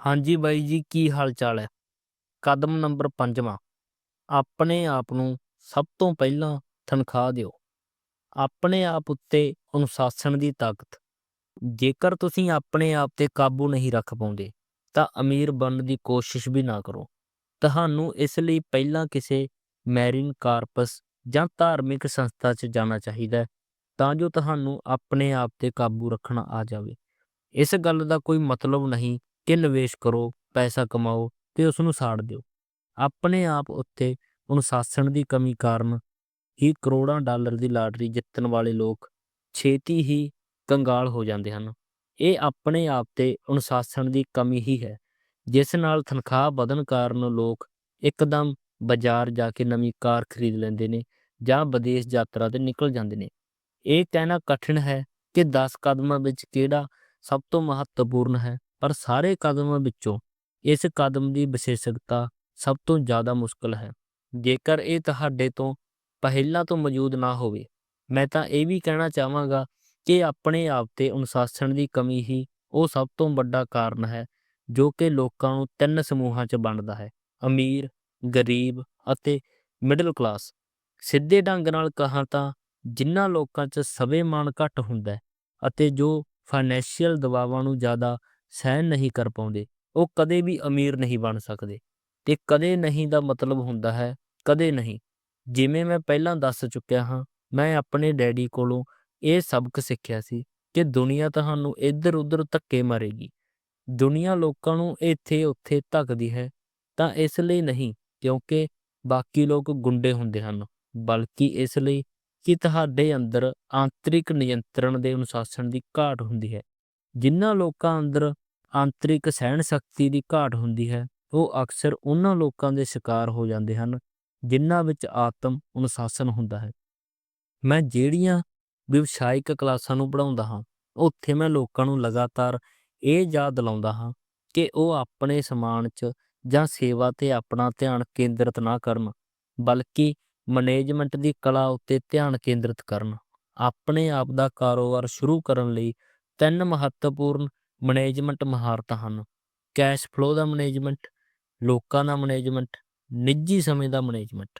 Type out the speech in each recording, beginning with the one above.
ਹਾਂਜੀ ਬਾਈ ਜੀ, ਕੀ ਹਾਲ ਚਾਲ ਹੈ? ਕਦਮ ਨੰਬਰ 5ਵਾਂ ਆਪਣੇ ਆਪ ਨੂੰ ਸਭ ਤੋਂ ਪਹਿਲਾਂ ਤਨਖਾਹ ਦਿਓ। ਆਪਣੇ ਆਪ ਉੱਤੇ ਅਨੁਸ਼ਾਸਨ ਦੀ ਤਾਕਤ। ਜੇਕਰ ਤੁਸੀਂ ਆਪਣੇ ਆਪ ਤੇ ਕਾਬੂ ਨਹੀਂ ਰੱਖ ਪਾਉਂਦੇ, ਤਾਂ ਅਮੀਰ ਬਣਨ ਦੀ ਕੋਸ਼ਿਸ਼ ਵੀ ਨਾ ਕਰੋ। ਤੁਹਾਨੂੰ ਇਸ ਲਈ ਪਹਿਲਾਂ ਕਿਸੇ ਮੈਰਿਨ ਕਾਰਪਸ ਜਾਂ ਧਾਰਮਿਕ ਸੰਸਥਾ 'ਚ ਜਾਣਾ ਚਾਹੀਦਾ ਹੈ, ਤਾਂ ਜੋ ਤੁਹਾਨੂੰ ਆਪਣੇ ਆਪ ਤੇ ਕਾਬੂ ਰੱਖਣਾ ਆ ਜਾਵੇ। ਇਸ ਗੱਲ ਦਾ ਕੋਈ ਮਤਲਬ ਨਹੀਂ ਕਿ ਨਿਵੇਸ਼ ਕਰੋ, ਪੈਸਾ ਕਮਾਓ ਤੇ ਉਸ ਨੂੰ ਸਾੜ ਦਿਓ। ਆਪਣੇ ਆਪ ਉੱਤੇ ਅਨੁਸ਼ਾਸਨ ਦੀ ਕਮੀ ਕਾਰਨ ਹੀ ਕਰੋੜਾਂ ਡਾਲਰ ਦੀ ਲਾਟਰੀ ਜਿੱਤਣ ਵਾਲੇ ਲੋਕ ਛੇਤੀ ਹੀ ਕੰਗਾਲ ਹੋ ਜਾਂਦੇ ਹਨ। ਇਹ ਆਪਣੇ ਆਪ ਤੇ ਅਨੁਸ਼ਾਸਨ ਦੀ ਕਮੀ ਹੀ ਹੈ, ਜਿਸ ਨਾਲ ਤਨਖਾਹ ਵਧਣ ਕਾਰਨ ਲੋਕ ਇੱਕਦਮ ਬਾਜ਼ਾਰ ਜਾ ਕੇ ਨਵੀਂ ਕਾਰ ਖਰੀਦ ਲੈਂਦੇ ਨੇ ਜਾਂ ਵਿਦੇਸ਼ ਯਾਤਰਾ ਤੇ ਨਿਕਲ ਜਾਂਦੇ ਨੇ। ਇਹ ਕਹਿਣਾ ਕਠਿਨ ਹੈ ਕਿ 10 ਕਦਮਾਂ ਵਿੱਚ ਕਿਹੜਾ ਸਭ ਤੋਂ ਮਹੱਤਵਪੂਰਨ ਹੈ? ਪਰ ਸਾਰੇ ਕਦਮਾਂ ਵਿੱਚੋਂ ਇਸ ਕਦਮ ਦੀ ਵਿਸ਼ੇਸ਼ਤਾ ਸਭ ਤੋਂ ਜ਼ਿਆਦਾ ਮੁਸ਼ਕਲ ਹੈ। ਜੇਕਰ ਇਹ ਤੁਹਾਡੇ ਤੋਂ ਪਹਿਲਾਂ ਤੋਂ ਮੌਜੂਦ ਨਾ ਹੋਵੇ, ਮੈਂ ਤਾਂ ਇਹ ਵੀ ਕਹਿਣਾ ਚਾਹਾਂਗਾ ਕਿ ਆਪਣੇ ਆਪ ਤੇ ਅਨੁਸ਼ਾਸਨ ਦੀ ਕਮੀ ਹੀ ਉਹ ਸਭ ਤੋਂ ਵੱਡਾ ਕਾਰਨ ਹੈ ਜੋ ਕਿ ਲੋਕਾਂ ਨੂੰ ਤਿੰਨ ਸਮੂਹਾਂ 'ਚ ਵੰਡਦਾ ਹੈ, ਅਮੀਰ, ਗਰੀਬ ਅਤੇ ਮਿਡਲ ਕਲਾਸ ਸਿੱਧੇ ਢੰਗ ਨਾਲ ਕਹਾਂ ਤਾਂ ਜਿਨ੍ਹਾਂ ਲੋਕਾਂ 'ਚ ਸਵੈਮਾਨ ਘੱਟ ਹੁੰਦਾ ਹੈ ਅਤੇ ਜੋ ਫਾਈਨੈਂਸ਼ੀਅਲ ਦਬਾਵਾਂ ਨੂੰ ਜ਼ਿਆਦਾ ਸਹਿਣ ਨਹੀਂ ਕਰ ਪਾਉਂਦੇ, ਉਹ ਕਦੇ ਵੀ ਅਮੀਰ ਨਹੀਂ ਬਣ ਸਕਦੇ। ਤੇ ਕਦੇ ਨਹੀਂ ਦਾ ਮਤਲਬ ਹੁੰਦਾ ਹੈ, ਕਦੇ ਨਹੀਂ। ਜਿਵੇਂ ਮੈਂ ਪਹਿਲਾਂ ਦੱਸ ਚੁੱਕਿਆ ਹਾਂ, ਮੈਂ ਆਪਣੇ ਡੈਡੀ ਕੋਲੋਂ ਇਹ ਸਬਕ ਸਿੱਖਿਆ ਸੀ ਕਿ ਦੁਨੀਆ ਤੁਹਾਨੂੰ ਇੱਧਰ ਉੱਧਰ ਧੱਕੇ ਮਾਰੇਗੀ। ਦੁਨੀਆ ਲੋਕਾਂ ਨੂੰ ਇੱਥੇ ਉੱਥੇ ਧੱਕਦੀ ਹੈ, ਤਾਂ ਇਸ ਲਈ ਨਹੀਂ, ਕਿਉਂਕਿ ਬਾਕੀ ਲੋਕ ਗੁੰਡੇ ਹੁੰਦੇ ਹਨ। ਬਲਕਿ ਇਸ ਲਈ ਕਿ ਤੁਹਾਡੇ ਅੰਦਰ ਆਂਤਰਿਕ ਨਿਯੰਤਰਣ ਦੇ ਅਨੁਸ਼ਾਸਨ ਦੀ ਘਾਟ ਹੁੰਦੀ ਹੈ। ਜਿਨ੍ਹਾਂ ਲੋਕਾਂ ਅੰਦਰ ਆਂਤਰਿਕ ਸਹਿਣ ਸ਼ਕਤੀ ਦੀ ਘਾਟ ਹੁੰਦੀ ਹੈ, ਉਹ ਅਕਸਰ ਉਹਨਾਂ ਲੋਕਾਂ ਦੇ ਸ਼ਿਕਾਰ ਹੋ ਜਾਂਦੇ ਹਨ ਜਿਨ੍ਹਾਂ ਵਿੱਚ ਆਤਮ ਅਨੁਸ਼ਾਸਨ ਹੁੰਦਾ ਹੈ। ਮੈਂ ਜਿਹੜੀਆਂ ਵਿਵਸਾਇਕ ਕਲਾਸਾਂ ਨੂੰ ਪੜਾਉਂਦਾ ਹਾਂ, ਉੱਥੇ ਮੈਂ ਲੋਕਾਂ ਨੂੰ ਲਗਾਤਾਰ ਇਹ ਯਾਦ ਦਿਲਾਉਂਦਾ ਹਾਂ ਕਿ ਉਹ ਆਪਣੇ ਸਮਾਨ 'ਚ ਜਾਂ ਸੇਵਾ ਤੇ ਆਪਣਾ ਧਿਆਨ ਕੇਂਦਰਿਤ ਨਾ ਕਰਨ, ਬਲਕਿ ਮੈਨੇਜਮੈਂਟ ਦੀ ਕਲਾ ਉੱਤੇ ਧਿਆਨ ਕੇਂਦਰਿਤ ਕਰਨ, ਆਪਣੇ ਆਪ ਦਾ ਕਾਰੋਬਾਰ ਸ਼ੁਰੂ ਕਰਨ ਲਈ ਤਿੰਨ ਮਹੱਤਵਪੂਰਨ ਮੈਨੇਜਮੈਂਟ ਮਹਾਰਤਾਂ ਹਨ। ਕੈਸ਼ ਫਲੋ ਦਾ ਮੈਨੇਜਮੈਂਟ ਲੋਕਾਂ ਦਾ ਮੈਨੇਜਮੈਂਟ ਨਿੱਜੀ ਸਮੇਂ ਦਾ ਮੈਨੇਜਮੈਂਟ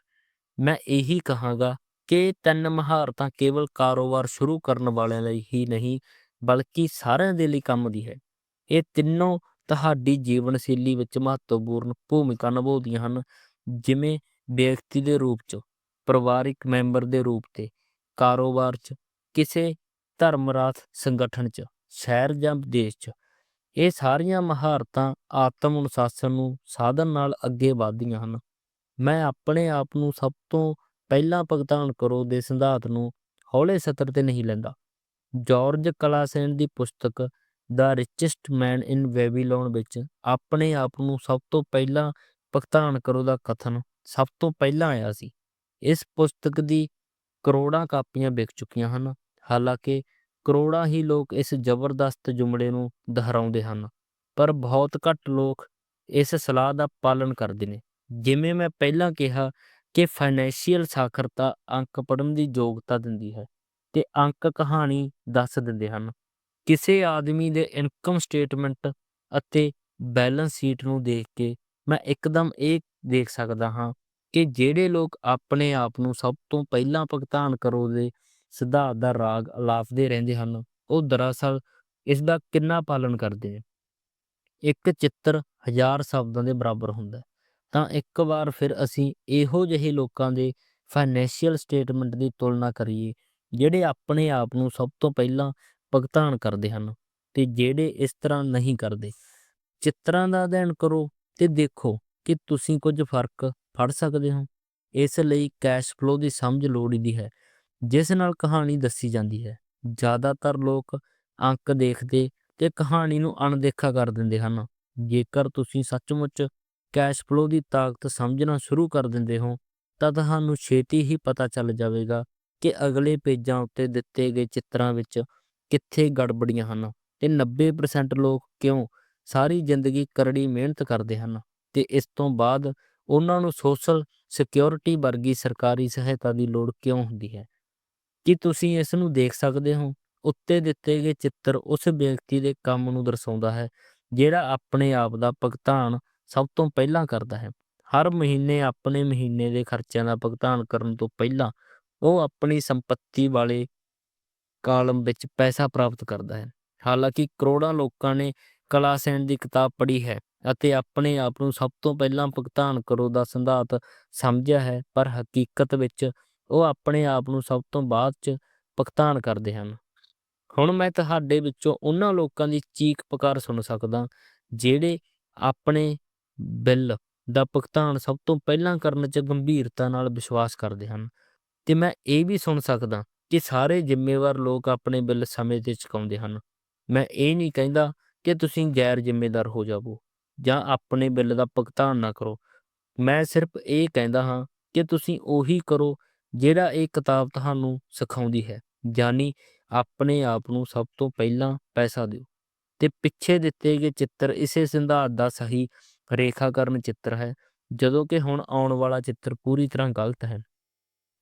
ਮੈਂ ਇਹੀ ਕਹਾਂਗਾ ਕਿ ਤਿੰਨ ਮਹਾਰਤਾਂ ਕੇਵਲ ਕਾਰੋਬਾਰ ਸ਼ੁਰੂ ਕਰਨ ਵਾਲਿਆਂ ਲਈ ਹੀ ਨਹੀਂ, ਬਲਕਿ ਸਾਰਿਆਂ ਦੇ ਲਈ ਕੰਮ ਦੀ ਹੈ। ਇਹ ਤਿੰਨੋਂ ਤੁਹਾਡੀ ਜੀਵਨ ਸ਼ੈਲੀ ਵਿੱਚ ਮਹੱਤਵਪੂਰਨ ਭੂਮਿਕਾ ਨਿਭਾਉਂਦੀਆਂ ਹਨ, ਜਿਵੇਂ ਵਿਅਕਤੀ ਦੇ ਰੂਪ 'ਚ, ਪਰਿਵਾਰਿਕ ਮੈਂਬਰ ਦੇ ਰੂਪ ਤੇ, ਕਾਰੋਬਾਰ 'ਚ, ਕਿਸੇ ਧਰਮਰਾਤ ਸੰਗਠਨ 'ਚ, ਸ਼ਹਿਰ ਜਾਂ ਵਿਦੇਸ਼ 'ਚ, ਇਹ ਸਾਰੀਆਂ ਮਹਾਰਤਾਂ ਆਤਮ ਅਨੁਸ਼ਾਸਨ ਨੂੰ ਸਾਧਨ ਨਾਲ ਅੱਗੇ ਵਧਦੀਆਂ ਹਨ। ਮੈਂ ਆਪਣੇ ਆਪ ਨੂੰ ਸਭ ਤੋਂ ਪਹਿਲਾਂ ਭੁਗਤਾਨ ਕਰੋ ਦੇ ਸਿਧਾਂਤ ਨੂੰ ਹੌਲੇ ਸਤਰ ਤੇ ਨਹੀਂ ਲੈਂਦਾ। ਜਾਰਜ ਕਲਾਸੈਨ ਦੀ ਪੁਸਤਕ ਦਾ ਰਿਚੈਸਟ ਮੈਨ ਇਨ ਬੈਬੀਲੋਨ ਵਿੱਚ ਆਪਣੇ ਆਪ ਨੂੰ ਸਭ ਤੋਂ ਪਹਿਲਾਂ ਭੁਗਤਾਨ ਕਰੋ ਦਾ ਕਥਨ ਸਭ ਤੋਂ ਪਹਿਲਾਂ ਆਇਆ ਸੀ। ਇਸ ਪੁਸਤਕ ਦੀ ਕਰੋੜਾਂ ਕਾਪੀਆਂ ਵਿਕ ਚੁੱਕੀਆਂ ਹਨ। ਹਾਲਾਂਕਿ ਕਰੋੜਾਂ ਹੀ ਲੋਕ ਇਸ ਜ਼ਬਰਦਸਤ ਜੁਮਲੇ ਨੂੰ ਦੁਹਰਾਉਂਦੇ ਹਨ, ਪਰ ਬਹੁਤ ਘੱਟ ਲੋਕ ਇਸ ਸਲਾਹ ਦਾ ਪਾਲਣ ਕਰਦੇ ਨੇ। ਜਿਵੇਂ ਮੈਂ ਪਹਿਲਾਂ ਕਿਹਾ ਕਿ ਫਾਈਨੈਂਸ਼ੀਅਲ ਸਾਖਰਤਾ ਅੰਕ ਪੜਨ ਦੀ ਯੋਗਤਾ ਦਿੰਦੀ ਹੈ ਤੇ ਅੰਕ ਕਹਾਣੀ ਦੱਸ ਦਿੰਦੇ ਹਨ। ਕਿਸੇ ਆਦਮੀ ਦੇ ਇਨਕਮ ਸਟੇਟਮੈਂਟ ਅਤੇ ਬੈਲੈਂਸ ਸ਼ੀਟ ਨੂੰ ਦੇਖ ਕੇ ਮੈਂ ਇੱਕਦਮ ਇਹ ਦੇਖ ਸਕਦਾ ਹਾਂ ਕਿ ਜਿਹੜੇ ਲੋਕ ਆਪਣੇ ਆਪ ਨੂੰ ਸਭ ਤੋਂ ਪਹਿਲਾਂ ਭੁਗਤਾਨ ਕਰੋ ਦੇ ਸਿਧਾਂਤ ਦਾ ਰਾਗ ਅਲਾਪਦੇ ਰਹਿੰਦੇ ਹਨ, ਉਹ ਦਰਅਸਲ ਇਸ ਦਾ ਕਿੰਨਾ ਪਾਲਣ ਕਰਦੇ ਨੇ? ਇੱਕ ਚਿੱਤਰ ਹਜ਼ਾਰ ਸ਼ਬਦਾਂ ਦੇ ਬਰਾਬਰ ਹੁੰਦਾ ਤਾਂ ਇੱਕ ਵਾਰ ਫਿਰ ਅਸੀਂ ਇਹੋ ਜਿਹੇ ਲੋਕਾਂ ਦੇ ਫਾਈਨੈਂਸ਼ੀਅਲ ਸਟੇਟਮੈਂਟ ਦੀ ਤੁਲਨਾ ਕਰੀਏ, ਜਿਹੜੇ ਆਪਣੇ ਆਪ ਨੂੰ ਸਭ ਤੋਂ ਪਹਿਲਾਂ ਭੁਗਤਾਨ ਕਰਦੇ ਹਨ ਤੇ ਜਿਹੜੇ ਇਸ ਤਰ੍ਹਾਂ ਨਹੀਂ ਕਰਦੇ। ਚਿੱਤਰਾਂ ਦਾ ਅਧਿਐਨ ਕਰੋ ਤੇ ਦੇਖੋ ਕਿ ਤੁਸੀਂ ਕੁਝ ਫ਼ਰਕ ਫੜ ਸਕਦੇ ਹੋ। ਇਸ ਲਈ ਕੈਸ਼ ਫਲੋ ਦੀ ਸਮਝ ਲੋੜੀਦੀ ਹੈ। ਜਿਸ ਨਾਲ ਕਹਾਣੀ ਦੱਸੀ ਜਾਂਦੀ ਹੈ। ਜ਼ਿਆਦਾਤਰ ਲੋਕ ਅੰਕ ਦੇਖਦੇ ਤੇ ਕਹਾਣੀ ਨੂੰ ਅਣਦੇਖਾ ਕਰ ਦਿੰਦੇ ਹਨ। ਜੇਕਰ ਤੁਸੀਂ ਸੱਚਮੁੱਚ ਕੈਸ਼ ਫਲੋ ਦੀ ਤਾਕਤ ਸਮਝਣਾ ਸ਼ੁਰੂ ਕਰ ਦਿੰਦੇ ਹੋ, ਤਾਂ ਤੁਹਾਨੂੰ ਛੇਤੀ ਹੀ ਪਤਾ ਚੱਲ ਜਾਵੇਗਾ ਕਿ ਅਗਲੇ ਪੇਜਾਂ ਉੱਤੇ ਦਿੱਤੇ ਗਏ ਚਿੱਤਰਾਂ ਵਿੱਚ ਕਿੱਥੇ ਗੜਬੜੀਆਂ ਹਨ ਤੇ 90% ਲੋਕ ਕਿਉਂ ਸਾਰੀ ਜ਼ਿੰਦਗੀ ਕਰੜੀ ਮਿਹਨਤ ਕਰਦੇ ਹਨ ਤੇ ਇਸ ਤੋਂ ਬਾਅਦ ਉਹਨਾਂ ਨੂੰ ਸੋਸ਼ਲ ਸਿਕਿਉਰਿਟੀ ਵਰਗੀ ਸਰਕਾਰੀ ਸਹਾਇਤਾ ਦੀ ਲੋੜ ਕਿਉਂ ਹੁੰਦੀ ਹੈ? ਕੀ ਤੁਸੀਂ ਇਸ ਨੂੰ ਦੇਖ ਸਕਦੇ ਹੋ, ਉੱਤੇ ਦਿੱਤੇ ਗਏ ਚਿੱਤਰ ਉਸ ਵਿਅਕਤੀ ਦੇ ਕੰਮ ਨੂੰ ਦਰਸਾਉਂਦਾ ਹੈ, ਜਿਹੜਾ ਆਪਣੇ ਆਪ ਦਾ ਭੁਗਤਾਨ ਸਭ ਤੋਂ ਪਹਿਲਾਂ ਕਰਦਾ ਹੈ। ਹਰ ਮਹੀਨੇ ਆਪਣੇ ਮਹੀਨੇ ਦੇ ਖਰਚਿਆਂ ਦਾ ਭੁਗਤਾਨ ਕਰਨ ਤੋਂ ਪਹਿਲਾਂ ਉਹ ਆਪਣੀ ਸੰਪਤੀ ਵਾਲੇ ਕਾਲਮ ਵਿੱਚ ਪੈਸਾ ਪ੍ਰਾਪਤ ਕਰਦਾ ਹੈ। ਹਾਲਾਂਕਿ ਕਰੋੜਾਂ ਲੋਕਾਂ ਨੇ ਕਲਾ ਸੈਨ ਦੀ ਕਿਤਾਬ ਪੜ੍ਹੀ ਹੈ ਅਤੇ ਆਪਣੇ ਆਪ ਨੂੰ ਸਭ ਤੋਂ ਪਹਿਲਾਂ ਭੁਗਤਾਨ ਕਰੋ ਦਾ ਸਿਧਾਂਤ ਸਮਝਿਆ ਹੈ, ਪਰ ਹਕੀਕਤ ਵਿੱਚ ਉਹ ਆਪਣੇ ਆਪ ਨੂੰ ਸਭ ਤੋਂ ਬਾਅਦ 'ਚ ਭੁਗਤਾਨ ਕਰਦੇ ਹਨ। ਹੁਣ ਮੈਂ ਤੁਹਾਡੇ ਵਿੱਚੋਂ ਉਹਨਾਂ ਲੋਕਾਂ ਦੀ ਚੀਕ ਪੁਕਾਰ ਸੁਣ ਸਕਦਾ, ਜਿਹੜੇ ਆਪਣੇ ਬਿੱਲ ਦਾ ਭੁਗਤਾਨ ਸਭ ਤੋਂ ਪਹਿਲਾਂ ਕਰਨ 'ਚ ਗੰਭੀਰਤਾ ਨਾਲ ਵਿਸ਼ਵਾਸ ਕਰਦੇ ਹਨ। ਤੇ ਮੈਂ ਇਹ ਵੀ ਸੁਣ ਸਕਦਾ ਕਿ ਸਾਰੇ ਜ਼ਿੰਮੇਵਾਰ ਲੋਕ ਆਪਣੇ ਬਿੱਲ ਸਮੇਂ ਤੇ ਚੁਕਾਉਂਦੇ ਹਨ। ਮੈਂ ਇਹ ਨਹੀਂ ਕਹਿੰਦਾ ਕਿ ਤੁਸੀਂ ਗੈਰ ਜ਼ਿੰਮੇਦਾਰ ਹੋ ਜਾਵੋ ਜਾਂ ਆਪਣੇ ਬਿੱਲ ਦਾ ਭੁਗਤਾਨ ਨਾ ਕਰੋ। ਮੈਂ ਸਿਰਫ ਇਹ ਕਹਿੰਦਾ ਹਾਂ ਕਿ ਤੁਸੀਂ ਉਹੀ ਕਰੋ ਜਿਹੜਾ ਇਹ ਕਿਤਾਬ ਤੁਹਾਨੂੰ ਸਿਖਾਉਂਦੀ ਹੈ, ਯਾਨੀ ਆਪਣੇ ਆਪ ਨੂੰ ਸਭ ਤੋਂ ਪਹਿਲਾਂ ਪੈਸਾ ਦਿਓ। ਤੇ ਪਿੱਛੇ ਦਿੱਤੇ ਗਏ ਚਿੱਤਰ ਇਸੇ ਸਿਧਾਂਤ ਦਾ ਸਹੀ ਰੇਖਾਕਰਨ ਚਿੱਤਰ ਹੈ, ਜਦੋਂ ਕਿ ਹੁਣ ਆਉਣ ਵਾਲਾ ਚਿੱਤਰ ਪੂਰੀ ਤਰ੍ਹਾਂ ਗਲਤ ਹੈ।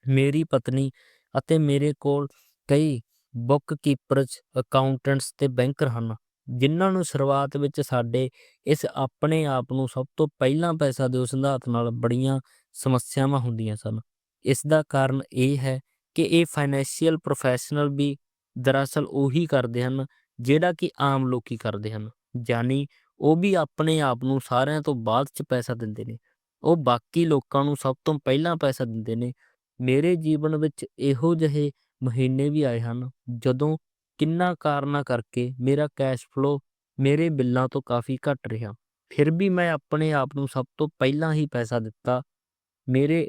ਮੇਰੀ ਪਤਨੀ ਅਤੇ ਮੇਰੇ ਕੋਲ ਕਈ ਬੁੱਕ ਕੀਪਰਸ ਅਕਾਊਂਟੈਂਟਸ ਤੇ ਬੈਂਕਰ ਹਨ, ਜਿਨ੍ਹਾਂ ਨੂੰ ਸ਼ੁਰੂਆਤ ਵਿੱਚ ਸਾਡੇ ਇਸ ਆਪਣੇ ਆਪ ਨੂੰ ਸਭ ਤੋਂ ਪਹਿਲਾਂ ਪੈਸਾ ਦਿਓ ਸਿਧਾਂਤ ਨਾਲ ਬੜੀਆਂ ਸਮੱਸਿਆਵਾਂ ਹੁੰਦੀਆਂ ਸਨ। ਇਸ ਦਾ ਕਾਰਨ ਇਹ ਹੈ ਕਿ ਇਹ ਫਾਈਨੈਂਸ਼ੀਅਲ ਪ੍ਰੋਫੈਸ਼ਨਲ ਵੀ ਦਰਅਸਲ ਉਹੀ ਕਰਦੇ ਹਨ, ਜਿਹੜਾ ਕਿ ਆਮ ਲੋਕੀ ਕਰਦੇ ਹਨ। ਯਾਨੀ ਉਹ ਵੀ ਆਪਣੇ ਆਪ ਨੂੰ ਸਾਰਿਆਂ ਤੋਂ ਬਾਅਦ ਚ ਪੈਸਾ ਦਿੰਦੇ ਨੇ। ਉਹ ਬਾਕੀ ਲੋਕਾਂ ਨੂੰ ਸਭ ਤੋਂ ਪਹਿਲਾਂ ਪੈਸਾ ਦਿੰਦੇ ਨੇ। ਮੇਰੇ ਜੀਵਨ ਵਿੱਚ ਇਹੋ ਜਿਹੇ ਮਹੀਨੇ ਵੀ ਆਏ ਹਨ, ਜਦੋਂ ਕਿੰਨਾ ਕਾਰਨਾਂ ਕਰਕੇ ਮੇਰਾ ਕੈਸ਼ ਫਲੋ ਮੇਰੇ ਬਿੱਲਾਂ ਤੋਂ ਕਾਫੀ ਘਟ ਰਿਹਾ। ਫਿਰ ਵੀ ਮੈਂ ਆਪਣੇ ਆਪ ਨੂੰ ਸਭ ਤੋਂ ਪਹਿਲਾਂ ਹੀ ਪੈਸਾ ਦਿੱਤਾ। ਮੇਰੇ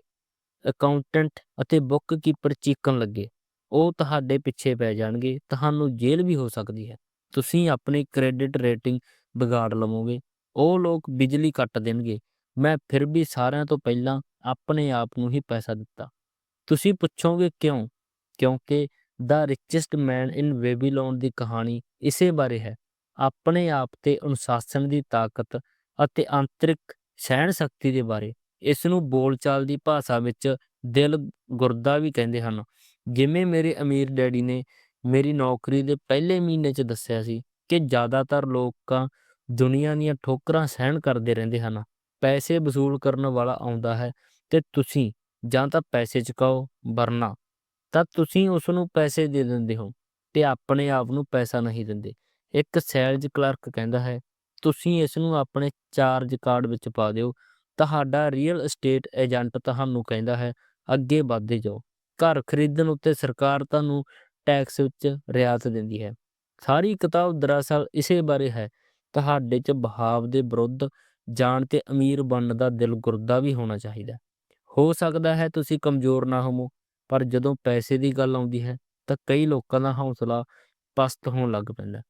ਅਕਾਊਂਟੈਂਟ ਅਤੇ ਬੁੱਕ ਕੀਪਰ ਚੀਕਣ ਲੱਗੇ। ਉਹ ਤੁਹਾਡੇ ਪਿੱਛੇ ਪੈ ਜਾਣਗੇ। ਤੁਹਾਨੂੰ ਜੇਲ੍ਹ ਵੀ ਹੋ ਸਕਦੀ ਹੈ। ਤੁਸੀਂ ਆਪਣੀ ਕ੍ਰੈਡਿਟ ਰੇਟਿੰਗ ਵਿਗਾੜ ਲਵੋਗੇ। ਉਹ ਲੋਕ ਬਿਜਲੀ ਕੱਟ ਦੇਣਗੇ। ਮੈਂ ਫਿਰ ਵੀ ਸਾਰਿਆਂ ਤੋਂ ਪਹਿਲਾਂ ਆਪਣੇ ਆਪ ਨੂੰ ਹੀ ਪੈਸਾ ਦਿੱਤਾ। ਤੁਸੀਂ ਪੁੱਛੋਗੇ ਕਿਉਂ? ਕਿਉਂਕਿ ਦਾ ਰਿਚੈਸਟ ਮੈਨ ਇਨ ਬੇਬੀਲੋਨ ਦੀ ਕਹਾਣੀ ਇਸੇ ਬਾਰੇ ਹੈ। ਆਪਣੇ ਆਪ ਤੇ ਅਨੁਸ਼ਾਸਨ ਦੀ ਤਾਕਤ ਅਤੇ ਆਂਤਰਿਕ ਸਹਿਣ ਸ਼ਕਤੀ ਦੇ ਬਾਰੇ। ਇਸ ਨੂੰ ਬੋਲਚਾਲ ਦੀ ਭਾਸ਼ਾ ਵਿੱਚ ਦਿਲ ਗੁਰਦਾ ਵੀ ਕਹਿੰਦੇ ਹਨ। ਜਿਵੇਂ ਮੇਰੇ ਅਮੀਰ ਡੈਡੀ ਨੇ ਮੇਰੀ ਨੌਕਰੀ ਦੇ ਪਹਿਲੇ ਮਹੀਨੇ 'ਚ ਦੱਸਿਆ ਸੀ ਕਿ ਜ਼ਿਆਦਾਤਰ ਲੋਕਾਂ ਦੁਨੀਆ ਦੀਆਂ ਠੋਕਰਾਂ ਸਹਿਣ ਕਰਦੇ ਰਹਿੰਦੇ ਹਨ। ਪੈਸੇ ਵਸੂਲ ਕਰਨ ਵਾਲਾ ਆਉਂਦਾ ਹੈ ਤੇ ਤੁਸੀਂ ਜਾਂ ਤਾਂ ਪੈਸੇ ਚੁਕਾਓ ਵਰਨਾ, ਤਾਂ ਤੁਸੀਂ ਉਸ ਨੂੰ ਪੈਸੇ ਦੇ ਦਿੰਦੇ ਹੋ ਤੇ ਆਪਣੇ ਆਪ ਨੂੰ ਪੈਸਾ ਨਹੀਂ ਦਿੰਦੇ। ਇੱਕ ਸੈਲਜ਼ ਕਲਰਕ ਕਹਿੰਦਾ ਹੈ, ਤੁਸੀਂ ਇਸ ਨੂੰ ਆਪਣੇ ਚਾਰਜ ਕਾਰਡ ਵਿੱਚ ਪਾ ਦਿਓ ਤੁਹਾਡਾ ਰੀਅਲ ਏਸਟੇਟ ਏਜੰਟ ਤੁਹਾਨੂੰ ਕਹਿੰਦਾ ਹੈ, ਅੱਗੇ ਵਧਦੇ ਜਾਓ। ਘਰ ਖਰੀਦਣ ਉੱਤੇ ਸਰਕਾਰ ਤੁਹਾਨੂੰ ਟੈਕਸ ਵਿੱਚ ਰਿਆਇਤ ਦਿੰਦੀ ਹੈ। ਸਾਰੀ ਕਿਤਾਬ ਦਰਅਸਲ ਇਸੇ ਬਾਰੇ ਹੈ। ਤੁਹਾਡੇ 'ਚ ਬਹਾਵ ਦੇ ਵਿਰੁੱਧ ਜਾਣ ਤੇ ਅਮੀਰ ਬਣਨ ਦਾ ਦਿਲ ਗੁਰਦਾ ਵੀ ਹੋਣਾ ਚਾਹੀਦਾ ਹੋ। ਸਕਦਾ ਹੈ ਤੁਸੀਂ ਕਮਜ਼ੋਰ ਨਾ ਹੋਵੋ, ਪਰ ਜਦੋਂ ਪੈਸੇ ਦੀ ਗੱਲ ਆਉਂਦੀ ਹੈ, ਤਾਂ ਕਈ ਲੋਕਾਂ ਦਾ ਹੌਸਲਾ ਪਸਤ ਹੋਣ ਲੱਗ ਪੈਂਦਾ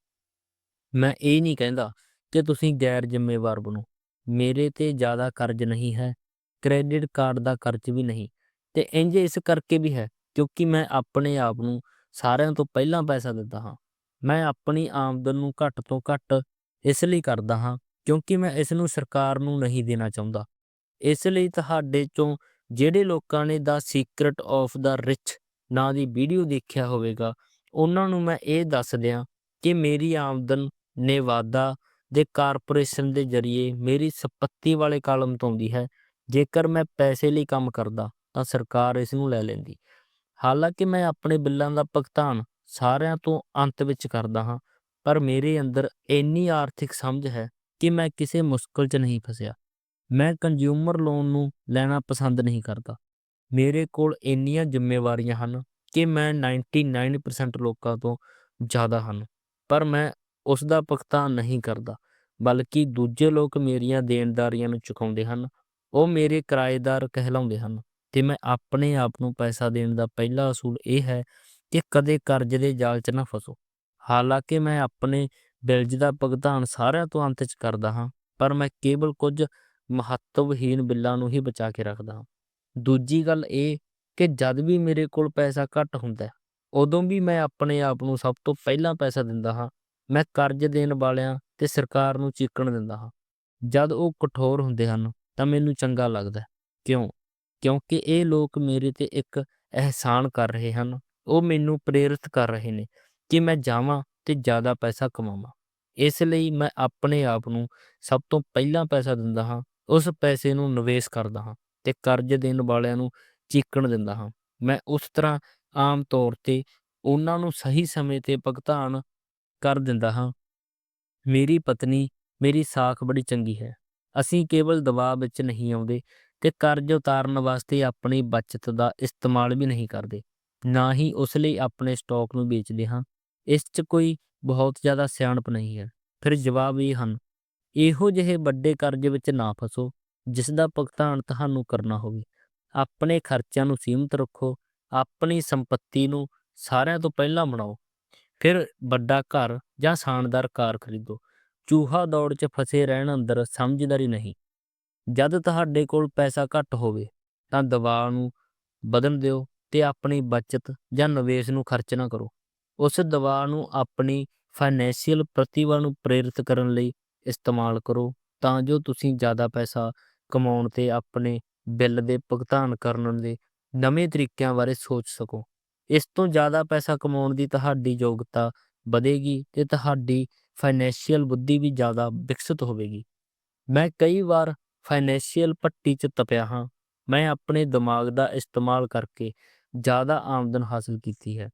ਮੈਂ ਇਹ ਨਹੀਂ ਕਹਿੰਦਾ ਕਿ ਤੁਸੀਂ ਗੈਰ ਜ਼ਿੰਮੇਵਾਰ ਬਣੋ। ਮੇਰੇ ਤੇ ਜ਼ਿਆਦਾ ਕਰਜ਼ ਨਹੀਂ ਹੈ, ਕ੍ਰੈਡਿਟ ਕਾਰਡ ਦਾ ਕਰਜ਼ ਵੀ ਨਹੀਂ। ਤੇ ਇੰਜ ਇਸ ਕਰਕੇ ਵੀ ਹੈ, ਕਿਉਂਕਿ ਮੈਂ ਆਪਣੇ ਆਪ ਨੂੰ ਸਾਰਿਆਂ ਤੋਂ ਪਹਿਲਾਂ ਪੈਸਾ ਦਿੰਦਾ ਹਾਂ। ਮੈਂ ਆਪਣੀ ਆਮਦਨ ਨੂੰ ਘੱਟ ਤੋਂ ਘੱਟ ਇਸ ਲਈ ਕਰਦਾ ਹਾਂ, ਕਿਉਂਕਿ ਮੈਂ ਇਸ ਨੂੰ ਸਰਕਾਰ ਨੂੰ ਨਹੀਂ ਦੇਣਾ ਚਾਹੁੰਦਾ। ਇਸ ਲਈ ਤੁਹਾਡੇ ਚੋਂ ਜਿਹੜੇ ਲੋਕਾਂ ਨੇ the secret of the rich ਨਾਂ ਦੀ ਵੀਡੀਓ ਦੇਖਿਆ ਹੋਵੇਗਾ, ਉਹਨਾਂ ਨੂੰ ਮੈਂ ਇਹ ਦੱਸ ਦਿਆਂ ਕਿ ਮੇਰੀ ਆਮਦਨ ਨੇ ਵਾਧਾ ਦੇ ਕਾਰਪੋਰੇਸ਼ਨ ਦੇ ਜ਼ਰੀਏ ਮੇਰੀ ਸੰਪਤੀ ਵਾਲੇ ਕਾਲਮ ਤੋਂ ਆਉਂਦੀ ਹੈ, ਜੇਕਰ ਮੈਂ ਪੈਸੇ ਲਈ ਕੰਮ ਕਰਦਾ ਤਾਂ ਸਰਕਾਰ ਇਸ ਨੂੰ ਲੈ ਲੈਂਦੀ। ਹਾਲਾਂਕਿ ਮੈਂ ਆਪਣੇ ਬਿੱਲਾਂ ਦਾ ਭੁਗਤਾਨ ਸਾਰਿਆਂ ਤੋਂ ਅੰਤ ਵਿੱਚ ਕਰਦਾ ਹਾਂ, ਪਰ ਮੇਰੇ ਅੰਦਰ ਇੰਨੀ ਆਰਥਿਕ ਸਮਝ ਹੈ ਕਿ ਮੈਂ ਕਿਸੇ ਮੁਸ਼ਕਲ 'ਚ ਨਹੀਂ ਫਸਿਆ। ਮੈਂ ਕੰਜ਼ਿਊਮਰ ਲੋਨ ਨੂੰ ਲੈਣਾ ਪਸੰਦ ਨਹੀਂ ਕਰਦਾ। ਮੇਰੇ ਕੋਲ ਇੰਨੀਆਂ ਜ਼ਿੰਮੇਵਾਰੀਆਂ ਹਨ ਕਿ ਮੈਂ 99% ਲੋਕਾਂ ਤੋਂ ਜ਼ਿਆਦਾ ਹਨ, ਪਰ ਮੈਂ ਉਸ ਦਾ ਭੁਗਤਾਨ ਨਹੀਂ ਕਰਦਾ, ਬਲਕਿ ਦੂਜੇ ਲੋਕ ਮੇਰੀਆਂ ਦੇਣਦਾਰੀਆਂ ਨੂੰ ਚੁਕਾਉਂਦੇ ਹਨ, ਉਹ ਮੇਰੇ ਕਿਰਾਏਦਾਰ ਕਹਿਲਾਉਂਦੇ ਹਨ। ਤੇ ਮੈਂ ਆਪਣੇ ਆਪ ਨੂੰ ਪੈਸਾ ਦੇਣ ਦਾ ਪਹਿਲਾ ਅਸੂਲ ਇਹ ਹੈ ਕਿ ਕਦੇ ਕਰਜ਼ ਦੇ ਜਾਲ 'ਚ ਨਾ ਫਸੋ। ਹਾਲਾਂਕਿ ਮੈਂ ਆਪਣੇ ਬਿਲਜ ਦਾ ਭੁਗਤਾਨ ਸਾਰਿਆਂ ਤੋਂ ਅੰਤ 'ਚ ਕਰਦਾ ਹਾਂ, ਪਰ ਮੈਂ ਕੇਵਲ ਕੁਝ ਮਹੱਤਵਹੀਨ ਬਿੱਲਾਂ ਨੂੰ ਹੀ ਬਚਾ ਕੇ ਰੱਖਦਾ ਹਾਂ। ਦੂਜੀ ਗੱਲ ਇਹ ਕਿ ਜਦ ਵੀ ਮੇਰੇ ਕੋਲ ਪੈਸਾ ਘੱਟ ਹੁੰਦਾ ਉਦੋਂ ਵੀ ਮੈਂ ਆਪਣੇ ਆਪ ਨੂੰ ਸਭ ਤੋਂ ਪਹਿਲਾਂ ਪੈਸਾ ਦਿੰਦਾ ਹਾਂ ਮੈਂ ਕਰਜ਼ ਦੇਣ ਵਾਲਿਆਂ ਤੇ ਸਰਕਾਰ ਨੂੰ ਚੀਕਣ ਦਿੰਦਾ ਹਾਂ। ਜਦ ਉਹ ਕਠੋਰ ਹੁੰਦੇ ਹਨ, ਤਾਂ ਮੈਨੂੰ ਚੰਗਾ ਲੱਗਦਾ ਕਿਉਂ? ਕਿਉਂਕਿ ਇਹ ਲੋਕ ਮੇਰੇ ਤੇ ਇੱਕ ਅਹਿਸਾਨ ਕਰ ਰਹੇ ਹਨ। ਉਹ ਮੈਨੂੰ ਪ੍ਰੇਰਿਤ ਕਰ ਰਹੇ ਨੇ ਕਿ ਮੈਂ ਜਾਵਾਂ ਤੇ ਜ਼ਿਆਦਾ ਪੈਸਾ ਕਮਾਵਾਂ। ਇਸ ਲਈ ਮੈਂ ਆਪਣੇ ਆਪ ਨੂੰ ਸਭ ਤੋਂ ਪਹਿਲਾਂ ਪੈਸਾ ਦਿੰਦਾ ਹਾਂ, ਉਸ ਪੈਸੇ ਨੂੰ ਨਿਵੇਸ਼ ਕਰਦਾ ਹਾਂ ਤੇ ਕਰਜ਼ ਦੇਣ ਵਾਲਿਆਂ ਨੂੰ ਚੀਕਣ ਦਿੰਦਾ ਹਾਂ। ਮੈਂ ਉਸ ਤਰ੍ਹਾਂ ਆਮ ਤੌਰ ਤੇ ਉਹਨਾਂ ਨੂੰ ਸਹੀ ਸਮੇਂ ਤੇ ਭੁਗਤਾਨ ਕਰ ਦਿੰਦਾ ਹਾਂ। ਮੇਰੀ ਪਤਨੀ, ਮੇਰੀ ਸਾਖ ਬੜੀ ਚੰਗੀ ਹੈ। ਅਸੀਂ ਕੇਵਲ ਦਬਾਅ ਵਿੱਚ ਨਹੀਂ ਆਉਂਦੇ ਤੇ ਕਰਜ਼ ਉਤਾਰਨ ਵਾਸਤੇ ਆਪਣੀ ਬਚਤ ਦਾ ਇਸਤੇਮਾਲ ਵੀ ਨਹੀਂ ਕਰਦੇ। ਨਾ ਹੀ ਉਸ ਲਈ ਆਪਣੇ ਸਟਾਕ ਨੂੰ ਵੇਚਦੇ ਹਾਂ। ਇਸ 'ਚ ਕੋਈ ਬਹੁਤ ਜ਼ਿਆਦਾ ਸਿਆਣਪ ਨਹੀਂ ਹੈ। ਫਿਰ ਜਵਾਬ ਇਹ ਹਨ, ਇਹੋ ਜਿਹੇ ਵੱਡੇ ਕਰਜ਼ ਵਿੱਚ ਨਾ ਫਸੋ, ਜਿਸ ਦਾ ਭੁਗਤਾਨ ਤੁਹਾਨੂੰ ਕਰਨਾ ਹੋਵੇ। ਆਪਣੇ ਖਰਚਿਆਂ ਨੂੰ ਸੀਮਤ ਰੱਖੋ, ਆਪਣੀ ਸੰਪਤੀ ਨੂੰ ਸਾਰਿਆਂ ਤੋਂ ਪਹਿਲਾਂ ਬਣਾਓ। ਫਿਰ ਵੱਡਾ ਘਰ ਜਾਂ ਸ਼ਾਨਦਾਰ ਕਾਰ ਖਰੀਦੋ। ਚੂਹਾ ਦੌੜ 'ਚ ਫਸੇ ਰਹਿਣ ਅੰਦਰ ਸਮਝਦਾਰੀ ਨਹੀਂ। ਜਦ ਤੁਹਾਡੇ ਕੋਲ ਪੈਸਾ ਘੱਟ ਹੋਵੇ, ਤਾਂ ਦਬਾਅ ਨੂੰ ਵਧਣ ਦਿਓ ਤੇ ਆਪਣੀ ਬਚਤ ਜਾਂ ਨਿਵੇਸ਼ ਨੂੰ ਖਰਚ ਨਾ ਕਰੋ। ਉਸ ਦਬਾਅ ਨੂੰ ਆਪਣੀ ਫਾਈਨੈਂਸ਼ੀਅਲ ਪ੍ਰਤਿਭਾ ਨੂੰ ਪ੍ਰੇਰਿਤ ਕਰਨ ਲਈ ਇਸਤੇਮਾਲ ਕਰੋ, ਤਾਂ ਜੋ ਤੁਸੀਂ ਜ਼ਿਆਦਾ ਪੈਸਾ ਕਮਾਉਣ ਤੇ ਆਪਣੇ ਬਿੱਲ ਦੇ ਭੁਗਤਾਨ ਕਰਨ ਦੇ ਨਵੇਂ ਤਰੀਕਿਆਂ ਬਾਰੇ ਸੋਚ ਸਕੋ। ਇਸ ਤੋਂ ਜ਼ਿਆਦਾ ਪੈਸਾ ਕਮਾਉਣ ਦੀ ਤੁਹਾਡੀ ਯੋਗਤਾ ਵਧੇਗੀ ਤੇ ਤੁਹਾਡੀ ਫਾਈਨੈਂਸ਼ੀਅਲ ਬੁੱਧੀ ਵੀ ਜ਼ਿਆਦਾ ਵਿਕਸਿਤ ਹੋਵੇਗੀ। ਮੈਂ ਕਈ ਵਾਰ ਫਾਈਨੈਂਸ਼ੀਅਲ ਪੱਟੀ 'ਚ ਤਪਿਆ ਹਾਂ। ਮੈਂ ਆਪਣੇ ਦਿਮਾਗ ਦਾ ਇਸਤੇਮਾਲ ਕਰਕੇ ਜ਼ਿਆਦਾ ਆਮਦਨ ਹਾਸਲ ਕੀਤੀ ਹੈ।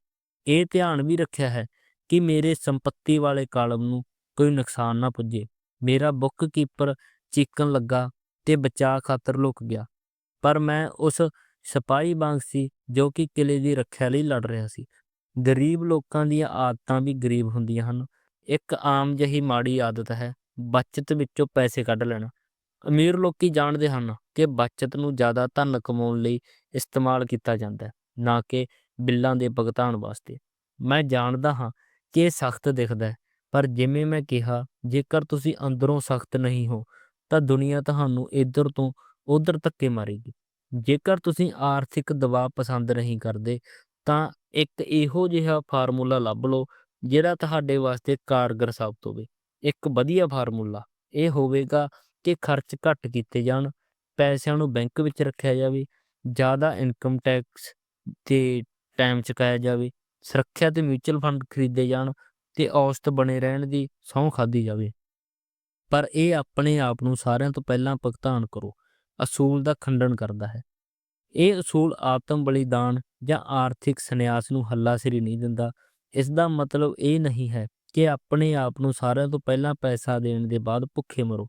ਇਹ ਧਿਆਨ ਵੀ ਰੱਖਿਆ ਹੈ ਕਿ ਮੇਰੇ ਸੰਪਤੀ ਵਾਲੇ ਕਾਲਮ ਨੂੰ ਕੋਈ ਨੁਕਸਾਨ ਨਾ ਪੁੱਜੇ। ਮੇਰਾ ਬੁੱਕ ਕੀਪਰ ਚੀਕਣ ਲੱਗਾ ਤੇ ਬਚਾਅ ਖਾਤਰ ਲੁਕ ਗਿਆ। ਪਰ ਮੈਂ ਉਸ ਸਿਪਾਹੀ ਵਾਂਗ ਸੀ, ਜੋ ਕਿ ਕਿਲੇ ਦੀ ਰੱਖਿਆ ਲਈ ਲੜ ਰਿਹਾ ਸੀ। ਗਰੀਬ ਲੋਕਾਂ ਦੀਆਂ ਆਦਤਾਂ ਵੀ ਗਰੀਬ ਹੁੰਦੀਆਂ ਹਨ। ਇੱਕ ਆਮ ਜਿਹੀ ਮਾੜੀ ਆਦਤ ਹੈ, ਬਚਤ ਵਿੱਚੋਂ ਪੈਸੇ ਕੱਢ ਲੈਣਾ। ਅਮੀਰ ਲੋਕੀ ਜਾਣਦੇ ਹਨ ਕਿ ਬਚਤ ਨੂੰ ਜ਼ਿਆਦਾ ਧਨ ਕਮਾਉਣ ਲਈ ਇਸਤੇਮਾਲ ਕੀਤਾ ਜਾਂਦਾ ਹੈ, ਨਾ ਕਿ ਬਿੱਲਾਂ ਦੇ ਭੁਗਤਾਨ ਵਾਸਤੇ। ਮੈਂ ਜਾਣਦਾ ਹਾਂ ਕਿ ਇਹ ਸਖਤ ਦਿਖਦਾ ਹੈ, ਪਰ ਜਿਵੇਂ ਮੈਂ ਕਿਹਾ, ਜੇਕਰ ਤੁਸੀਂ ਅੰਦਰੋਂ ਸਖਤ ਨਹੀਂ ਹੋ, ਤਾਂ ਦੁਨੀਆ ਤੁਹਾਨੂੰ ਇੱਧਰ ਤੋਂ ਉੱਧਰ ਧੱਕੇ ਮਾਰੇਗੀ। ਜੇਕਰ ਤੁਸੀਂ ਆਰਥਿਕ ਦਬਾਅ ਪਸੰਦ ਨਹੀਂ ਕਰਦੇ, ਤਾਂ ਇੱਕ ਇਹੋ ਜਿਹਾ ਫਾਰਮੂਲਾ ਲੱਭ ਲਓ, ਜਿਹੜਾ ਤੁਹਾਡੇ ਵਾਸਤੇ ਕਾਰਗਰ ਸਾਬਤ ਹੋਵੇ। ਇੱਕ ਵਧੀਆ ਫਾਰਮੂਲਾ ਇਹ ਹੋਵੇਗਾ ਕਿ ਖਰਚ ਘੱਟ ਕੀਤੇ ਜਾਣ, ਪੈਸਿਆਂ ਨੂੰ ਬੈਂਕ ਵਿੱਚ ਰੱਖਿਆ ਜਾਵੇ, ਜ਼ਿਆਦਾ ਇਨਕਮ ਟੈਕਸ ਤੇ ਟਾਈਮ ਚੁਕਾਇਆ ਜਾਵੇ, ਸੁਰੱਖਿਆ ਤੇ ਮਿਊਚੁਅਲ ਫੰਡ ਖਰੀਦੇ ਜਾਣ ਤੇ ਔਸਤ ਬਣੇ ਰਹਿਣ ਦੀ ਸਹੁੰ ਖਾਧੀ ਜਾਵੇ। ਪਰ ਇਹ ਆਪਣੇ ਆਪ ਨੂੰ ਸਾਰਿਆਂ ਤੋਂ ਪਹਿਲਾਂ ਭੁਗਤਾਨ ਕਰੋ। ਅਸੂਲ ਦਾ ਖੰਡਨ ਕਰਦਾ ਹੈ। ਇਹ ਅਸੂਲ ਆਤਮ ਬਲੀਦਾਨ ਜਾਂ ਆਰਥਿਕ ਸੰਨਿਆਸ ਨੂੰ ਹੱਲਾਸ਼ੇਰੀ ਨਹੀਂ ਦਿੰਦਾ। ਇਸ ਦਾ ਮਤਲਬ ਇਹ ਨਹੀਂ ਹੈ ਕਿ ਆਪਣੇ ਆਪ ਨੂੰ ਸਾਰਿਆਂ ਤੋਂ ਪਹਿਲਾਂ ਪੈਸਾ ਦੇਣ ਦੇ ਬਾਅਦ ਭੁੱਖੇ ਮਰੋ।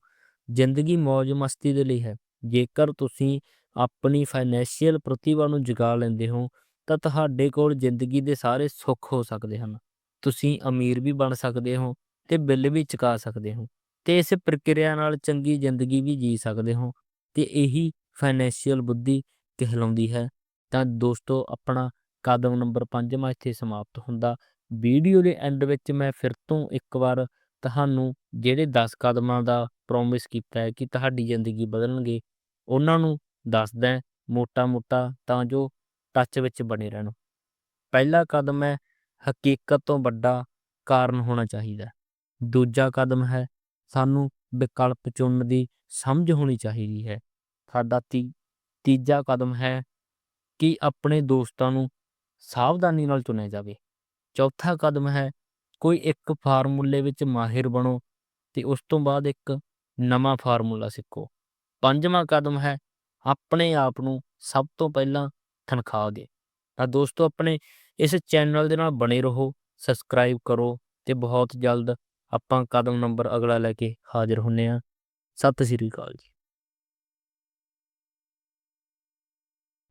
ਜ਼ਿੰਦਗੀ ਮौज ਮਸਤੀ ਦੇ ਲਈ ਹੈ। ਜੇਕਰ ਤੁਸੀਂ ਆਪਣੀ ਫਾਈਨੈਂਸ਼ੀਅਲ ਪ੍ਰਤਿਭਾ ਨੂੰ ਜਗਾ ਲੈਂਦੇ ਹੋ, ਤਾਂ ਤੁਹਾਡੇ ਕੋਲ ਜ਼ਿੰਦਗੀ ਦੇ ਸਾਰੇ ਸੁੱਖ ਹੋ ਸਕਦੇ ਹਨ। ਤੁਸੀਂ ਅਮੀਰ ਵੀ ਬਣ ਸਕਦੇ ਹੋ ਤੇ ਬਿੱਲ ਵੀ ਚੁਕਾ ਸਕਦੇ ਹੋ ਤੇ ਇਸ ਪ੍ਰਕਿਰਿਆ ਨਾਲ ਚੰਗੀ ਜ਼ਿੰਦਗੀ ਵੀ ਜੀ ਸਕਦੇ ਹੋ। ਤੇ ਇਹੀ ਫਾਈਨੈਂਸ਼ੀਅਲ ਬੁੱਧੀ ਕਹਿਲਾਉਂਦੀ ਹੈ। ਤਾਂ ਦੋਸਤੋ, ਆਪਣਾ ਕਦਮ ਨੰਬਰ 5 ਇੱਥੇ ਸਮਾਪਤ ਹੁੰਦਾ। ਵੀਡੀਓ ਦੇ ਐਂਡ ਵਿੱਚ ਮੈਂ ਫਿਰ ਤੋਂ ਇੱਕ ਵਾਰ ਤੁਹਾਨੂੰ ਜਿਹੜੇ 10 ਕਦਮਾਂ ਦਾ ਪ੍ਰੋਮਿਸ ਕੀਤਾ ਹੈ ਕਿ ਤੁਹਾਡੀ ਜ਼ਿੰਦਗੀ ਬਦਲਣਗੇ, ਉਹਨਾਂ ਨੂੰ ਦੱਸਦਾ ਮੋਟਾ-ਮੋਟਾ ਤਾਂ ਜੋ ਟੱਚ ਵਿੱਚ ਬਣੇ ਰਹਿਣ। ਪਹਿਲਾ ਕਦਮ ਹੈ, ਹਕੀਕਤ ਤੋਂ ਵੱਡਾ ਕਾਰਨ ਹੋਣਾ ਚਾਹੀਦਾ ਦੂਜਾ ਕਦਮ ਹੈ, ਸਾਨੂੰ ਵਿਕਲਪ ਚੁਣਨ ਦੀ ਸਮਝ ਹੋਣੀ ਚਾਹੀਦੀ ਹੈ। ਸਾਡਾ ਤੀਜਾ ਕਦਮ ਹੈ ਕਿ ਆਪਣੇ ਦੋਸਤਾਂ ਨੂੰ ਸਾਵਧਾਨੀ ਨਾਲ ਚੁਣਿਆ ਜਾਵੇ। ਚੌਥਾ ਕਦਮ ਹੈ, ਕੋਈ ਇੱਕ ਫਾਰਮੂਲੇ ਵਿੱਚ ਮਾਹਿਰ ਬਣੋ ਤੇ ਉਸ ਤੋਂ ਬਾਅਦ ਇੱਕ ਨਵਾਂ ਫਾਰਮੂਲਾ ਸਿੱਖੋ। ਪੰਜਵਾਂ ਕਦਮ ਹੈ, ਆਪਣੇ ਆਪ ਨੂੰ ਸਭ ਤੋਂ ਪਹਿਲਾਂ ਤਨਖਾਹ ਦੇ। ਤਾਂ ਦੋਸਤੋ, ਆਪਣੇ ਇਸ ਚੈਨਲ ਦੇ ਨਾਲ ਬਣੇ ਰਹੋ, ਸਬਸਕ੍ਰਾਈਬ ਕਰੋ ਤੇ ਬਹੁਤ ਜਲਦ ਆਪਾਂ ਕਦਮ ਨੰਬਰ ਅਗਲਾ ਲੈ ਕੇ ਹਾਜ਼ਰ ਹੁੰਨੇ ਆ। ਸਤਿ ਸ੍ਰੀ ਅਕਾਲ ਜੀ।